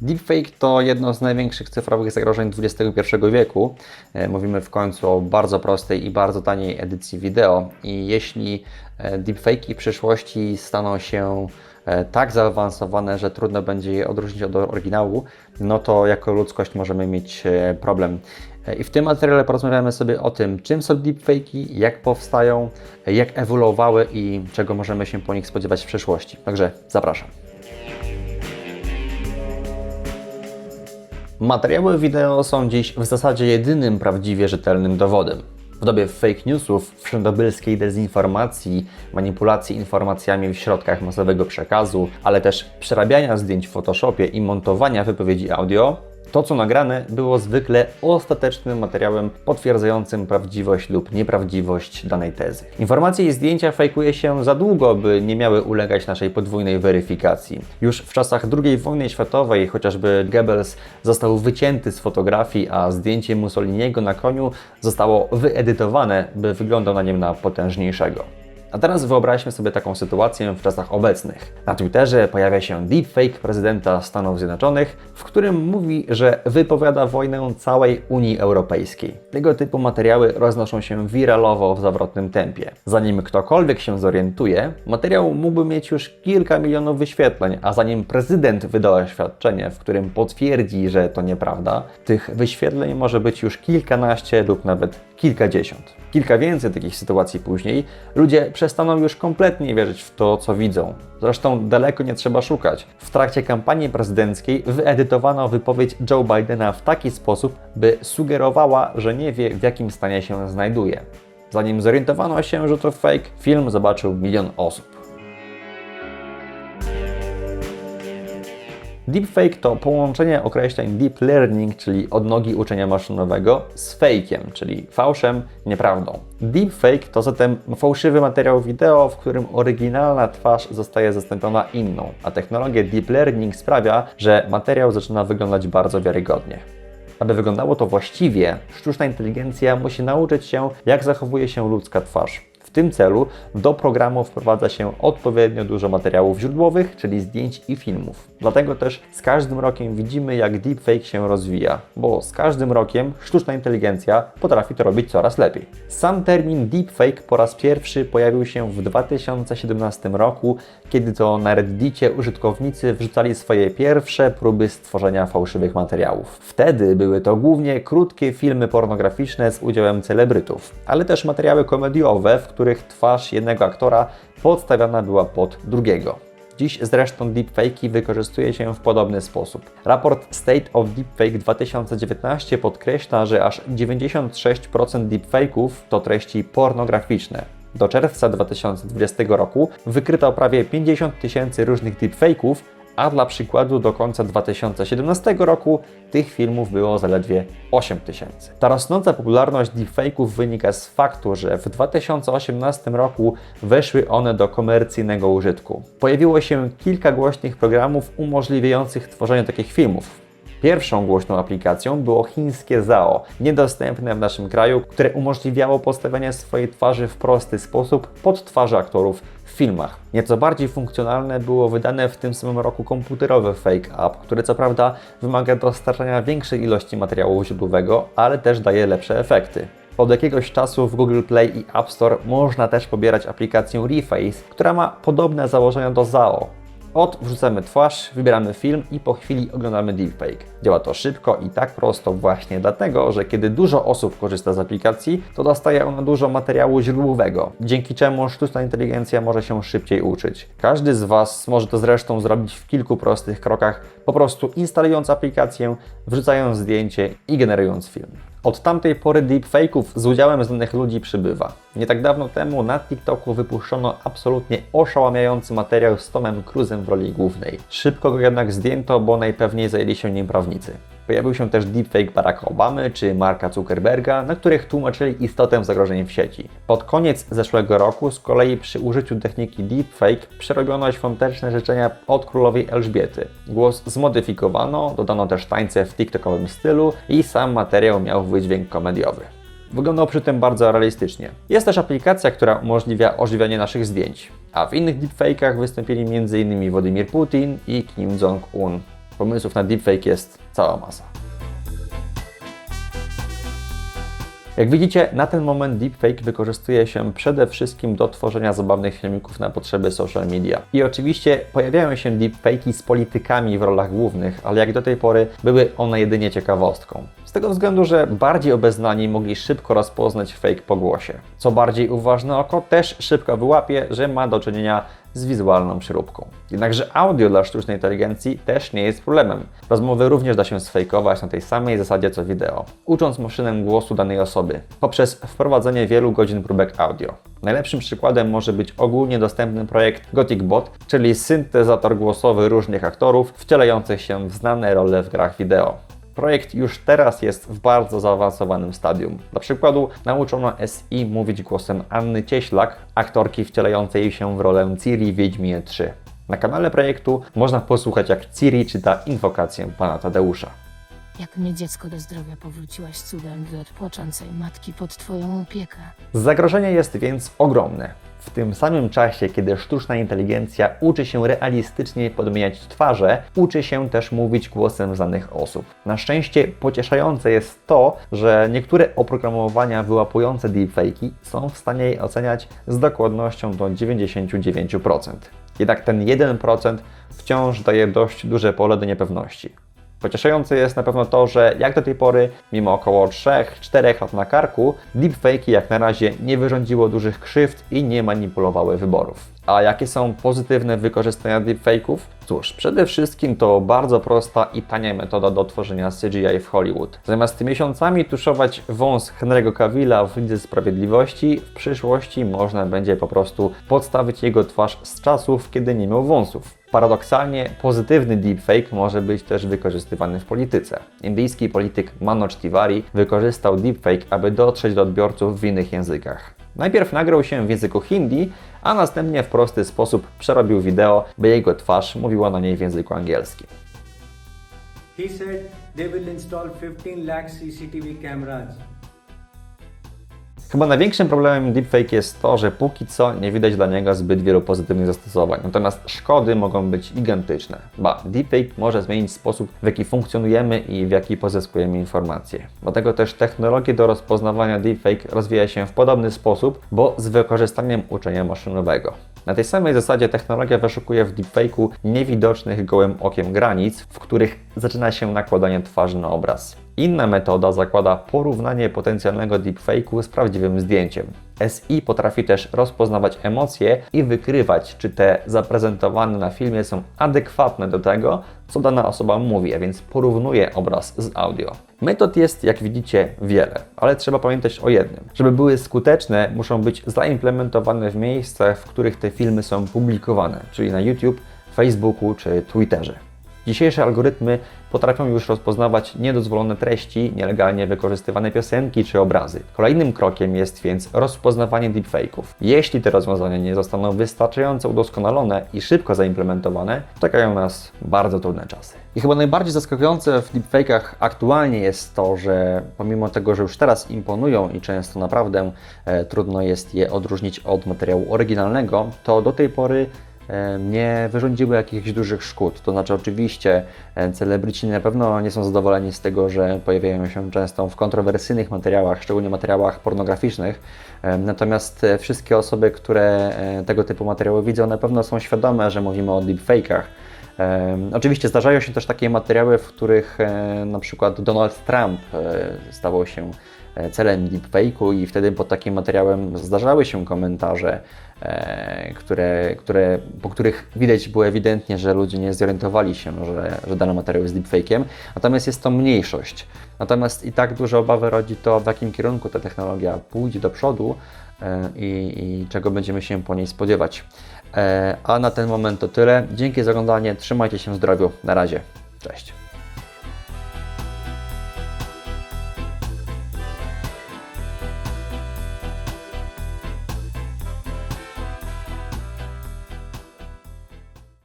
Deepfake to jedno z największych cyfrowych zagrożeń XXI wieku. E, Mówimy w końcu o bardzo prostej i bardzo taniej edycji wideo i jeśli e, deepfake'i w przyszłości staną się e, tak zaawansowane, że trudno będzie je odróżnić od oryginału, no to jako ludzkość możemy mieć problem. I w tym materiale porozmawiamy sobie o tym, czym są deepfake'i, jak powstają, jak ewoluowały i czego możemy się po nich spodziewać w przyszłości. Także zapraszam. Materiały wideo są dziś w zasadzie jedynym prawdziwie rzetelnym dowodem. W dobie fake newsów, wszędobylskiej dezinformacji, manipulacji informacjami w środkach masowego przekazu, ale też przerabiania zdjęć w Photoshopie i montowania wypowiedzi audio, to co nagrane było zwykle ostatecznym materiałem potwierdzającym prawdziwość lub nieprawdziwość danej tezy. Informacje i zdjęcia fejkuje się za długo, by nie miały ulegać naszej podwójnej weryfikacji. Już w czasach II wojny światowej chociażby Goebbels został wycięty z fotografii, a zdjęcie Mussoliniego na koniu zostało wyedytowane, by wyglądał na nim na potężniejszego. A teraz wyobraźmy sobie taką sytuację w czasach obecnych. Na Twitterze pojawia się deepfake prezydenta Stanów Zjednoczonych, w którym mówi, że wypowiada wojnę całej Unii Europejskiej. Tego typu materiały roznoszą się wiralowo w zawrotnym tempie. Zanim ktokolwiek się zorientuje, materiał mógłby mieć już kilka milionów wyświetleń, a zanim prezydent wyda oświadczenie, w którym potwierdzi, że to nieprawda, tych wyświetleń może być już kilkanaście lub nawet kilkadziesiąt. Kilka więcej takich sytuacji później ludzie przestaną już kompletnie wierzyć w to, co widzą. Zresztą daleko nie trzeba szukać. W trakcie kampanii prezydenckiej wyedytowano wypowiedź Joe Bidena w taki sposób, by sugerowała, że nie wie, w jakim stanie się znajduje. Zanim zorientowano się, że to fake, film zobaczył milion osób. Deepfake to połączenie określeń deep learning, czyli odnogi uczenia maszynowego, z fake'iem, czyli fałszem, nieprawdą. Deepfake to zatem fałszywy materiał wideo, w którym oryginalna twarz zostaje zastąpiona inną, a technologia deep learning sprawia, że materiał zaczyna wyglądać bardzo wiarygodnie. Aby wyglądało to właściwie, sztuczna inteligencja musi nauczyć się, jak zachowuje się ludzka twarz. Tym celu do programu wprowadza się odpowiednio dużo materiałów źródłowych, czyli zdjęć i filmów. Dlatego też z każdym rokiem widzimy, jak deepfake się rozwija, bo z każdym rokiem sztuczna inteligencja potrafi to robić coraz lepiej. Sam termin deepfake po raz pierwszy pojawił się w 2017 roku, kiedy to na Reddicie użytkownicy wrzucali swoje pierwsze próby stworzenia fałszywych materiałów. Wtedy były to głównie krótkie filmy pornograficzne z udziałem celebrytów, ale też materiały komediowe, w których twarz jednego aktora podstawiana była pod drugiego. Dziś zresztą deepfake'i wykorzystuje się w podobny sposób. Raport State of Deepfake 2019 podkreśla, że aż 96% deepfake'ów to treści pornograficzne. Do czerwca 2020 roku wykryto prawie 50 tysięcy różnych deepfake'ów, a dla przykładu do końca 2017 roku tych filmów było zaledwie 8 tysięcy. Ta rosnąca popularność deepfake'ów wynika z faktu, że w 2018 roku weszły one do komercyjnego użytku. Pojawiło się kilka głośnych programów umożliwiających tworzenie takich filmów. Pierwszą głośną aplikacją było chińskie ZAO, niedostępne w naszym kraju, które umożliwiało postawienie swojej twarzy w prosty sposób pod twarze aktorów w filmach. Nieco bardziej funkcjonalne było wydane w tym samym roku komputerowe Fake App, które co prawda wymaga dostarczania większej ilości materiału źródłowego, ale też daje lepsze efekty. Od jakiegoś czasu w Google Play i App Store można też pobierać aplikację Reface, która ma podobne założenia do ZAO. Od wrzucamy twarz, wybieramy film i po chwili oglądamy deepfake. Działa to szybko i tak prosto właśnie dlatego, że kiedy dużo osób korzysta z aplikacji, to dostaje ona dużo materiału źródłowego, dzięki czemu sztuczna inteligencja może się szybciej uczyć. Każdy z Was może to zresztą zrobić w kilku prostych krokach, po prostu instalując aplikację, wrzucając zdjęcie i generując film. Od tamtej pory deepfake'ów z udziałem znanych ludzi przybywa. Nie tak dawno temu na TikToku wypuszczono absolutnie oszałamiający materiał z Tomem Cruzem w roli głównej. Szybko go jednak zdjęto, bo najpewniej zajęli się nim prawnicy. Pojawił się też deepfake Baracka Obamy czy Marka Zuckerberga, na których tłumaczyli istotę zagrożeń w sieci. Pod koniec zeszłego roku z kolei przy użyciu techniki deepfake przerobiono świąteczne życzenia od królowej Elżbiety. Głos zmodyfikowano, dodano też tańce w TikTokowym stylu i sam materiał miał wydźwięk komediowy. Wyglądał przy tym bardzo realistycznie. Jest też aplikacja, która umożliwia ożywianie naszych zdjęć, a w innych deepfake'ach wystąpili m.in. Władimir Putin i Kim Jong-un. Pomysłów na deepfake jest cała masa. Jak widzicie, na ten moment deepfake wykorzystuje się przede wszystkim do tworzenia zabawnych filmików na potrzeby social media. I oczywiście pojawiają się deepfake'i z politykami w rolach głównych, ale jak do tej pory były one jedynie ciekawostką. Z tego względu, że bardziej obeznani mogli szybko rozpoznać fake po głosie. Co bardziej uważne oko też szybko wyłapie, że ma do czynienia z wizualną przyróbką. Jednakże audio dla sztucznej inteligencji też nie jest problemem. Rozmowy również da się sfejkować na tej samej zasadzie co wideo, ucząc maszynę głosu danej osoby poprzez wprowadzenie wielu godzin próbek audio. Najlepszym przykładem może być ogólnie dostępny projekt Gothic Bot, czyli syntezator głosowy różnych aktorów wcielających się w znane role w grach wideo. Projekt już teraz jest w bardzo zaawansowanym stadium. Dla przykładu nauczono SI mówić głosem Anny Cieślak, aktorki wcielającej się w rolę Ciri w Wiedźminie 3. Na kanale projektu można posłuchać jak Ciri czyta inwokację pana Tadeusza. Jak mnie dziecko do zdrowia powróciłaś cudem od płaczącej matki pod twoją opiekę. Zagrożenie jest więc ogromne. W tym samym czasie, kiedy sztuczna inteligencja uczy się realistycznie podmieniać twarze, uczy się też mówić głosem znanych osób. Na szczęście pocieszające jest to, że niektóre oprogramowania wyłapujące deepfake'i są w stanie je oceniać z dokładnością do 99%. Jednak ten 1% wciąż daje dość duże pole do niepewności. Pocieszające jest na pewno to, że jak do tej pory, mimo około 3-4 lat na karku, deepfake'i jak na razie nie wyrządziło dużych krzywd i nie manipulowały wyborów. A jakie są pozytywne wykorzystania deepfake'ów? Cóż, przede wszystkim to bardzo prosta i tania metoda do tworzenia CGI w Hollywood. Zamiast miesiącami tuszować wąs Henry'ego Cavilla w Lidze Sprawiedliwości, w przyszłości można będzie po prostu podstawić jego twarz z czasów, kiedy nie miał wąsów. Paradoksalnie pozytywny deepfake może być też wykorzystywany w polityce. Indyjski polityk Manoj Tiwari wykorzystał deepfake, aby dotrzeć do odbiorców w innych językach. Najpierw nagrał się w języku hindi, a następnie w prosty sposób przerobił wideo, by jego twarz mówiła na niej w języku angielskim. He said they will install 15 lakh CCTV cameras. Chyba największym problemem deepfake jest to, że póki co nie widać dla niego zbyt wielu pozytywnych zastosowań, natomiast szkody mogą być gigantyczne. Ba, deepfake może zmienić sposób, w jaki funkcjonujemy i w jaki pozyskujemy informacje. Dlatego też technologie do rozpoznawania deepfake rozwija się w podobny sposób, bo z wykorzystaniem uczenia maszynowego. Na tej samej zasadzie technologia wyszukuje w deepfake'u niewidocznych gołym okiem granic, w których zaczyna się nakładanie twarzy na obraz. Inna metoda zakłada porównanie potencjalnego deepfake'u z prawdziwym zdjęciem. SI potrafi też rozpoznawać emocje i wykrywać, czy te zaprezentowane na filmie są adekwatne do tego, co dana osoba mówi, a więc porównuje obraz z audio. Metod jest, jak widzicie, wiele, ale trzeba pamiętać o jednym. Żeby były skuteczne, muszą być zaimplementowane w miejscach, w których te filmy są publikowane, czyli na YouTube, Facebooku czy Twitterze. Dzisiejsze algorytmy potrafią już rozpoznawać niedozwolone treści, nielegalnie wykorzystywane piosenki czy obrazy. Kolejnym krokiem jest więc rozpoznawanie deepfake'ów. Jeśli te rozwiązania nie zostaną wystarczająco udoskonalone i szybko zaimplementowane, czekają nas bardzo trudne czasy. I chyba najbardziej zaskakujące w deepfake'ach aktualnie jest to, że pomimo tego, że już teraz imponują i często naprawdę e, trudno jest je odróżnić od materiału oryginalnego, to do tej pory nie wyrządziły jakichś dużych szkód. To znaczy, oczywiście, e, celebryci na pewno nie są zadowoleni z tego, że pojawiają się często w kontrowersyjnych materiałach, szczególnie materiałach pornograficznych. E, Natomiast e, wszystkie osoby, które e, tego typu materiały widzą, na pewno są świadome, że mówimy o deepfake'ach. E, Oczywiście zdarzają się też takie materiały, w których e, na przykład Donald Trump e, stawał się e, celem deepfake'u i wtedy pod takim materiałem zdarzały się komentarze, e, które, które, po których widać było ewidentnie, że ludzie nie zorientowali się, że, że dany materiał jest deepfake'iem, natomiast jest to mniejszość. Natomiast i tak duże obawy rodzi to, w jakim kierunku ta technologia pójdzie do przodu e, i, i czego będziemy się po niej spodziewać. E, A na ten moment to tyle. Dzięki za oglądanie, trzymajcie się zdrowiu. Na razie. Cześć.